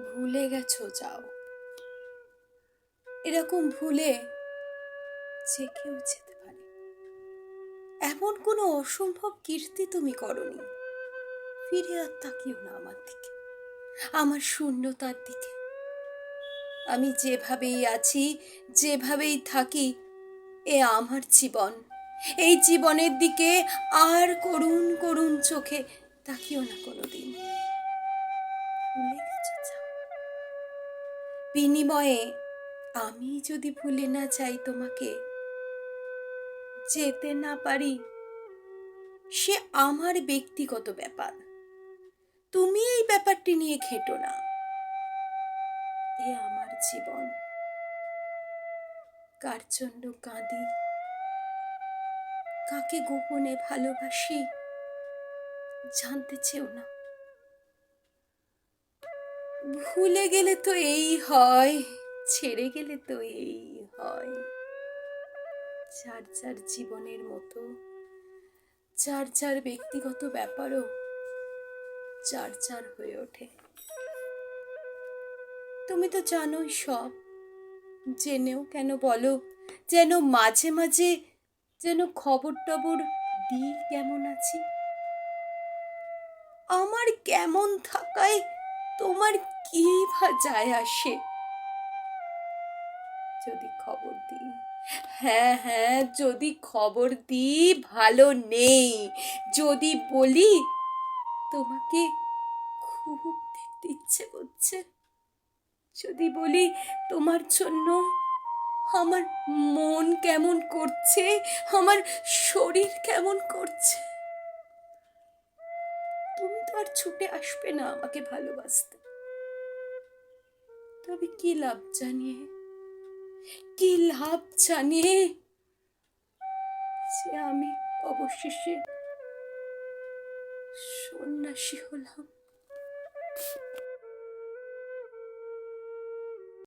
ভুলে গেছো, যাও। এরকম ভুলে যে কেউ যেতে পারে। এমন কোনো অসম্ভব কীর্তি তুমি করনি। ফিরে আর তাকিও না আমার দিকে, আমার শূন্যতার দিকে। আমি যেভাবেই আছি, যেভাবেই থাকি, এ আমার জীবন। এই জীবনের দিকে আর করুণ করুণ চোখে তাকিও না কোনোদিন। যাও। বিনিময়ে আমি যদি ভুলে না যাই তোমাকে, যেতে না পারি, সে আমার ব্যক্তিগত ব্যাপার। তুমি এই ব্যাপারটি নিয়ে ঘেটো না। এ আমার জীবন। কার জন্য কাঁদি। কাকে গোপনে ভালোবাসি, জানতে চেও না। ভুলে গেলে তো এই হয়, ছেড়ে গেলে তো এই হয়। যার যার জীবনের মতো, যার যার ব্যক্তিগত ব্যাপারও যার যার হয়ে ওঠে। তুমি তো জানোই সব, জেনেও কেন বলো, যেন মাঝে মাঝে যেন খবর টবর দিই কেমন আছি? আমার কেমন থাকায় তোমার কি বা যায় আসে? যদি খবর দিই। হ্যাঁ হ্যাঁ যদি খবর দিই, ভালো নেই। যদি বলি, তোমাকে খুব দেখতে ইচ্ছে করছে। যদি বলি, তোমার জন্য আমার মন কেমন করছে, আমার শরীর কেমন করছে? তুমি তো আর ছুটে আসবে না আমাকে ভালোবাসতে। তবে কি লাভ জানিয়ে কি লাভ জানিয়ে যে আমি অবশেষে সন্ন্যাসী হলাম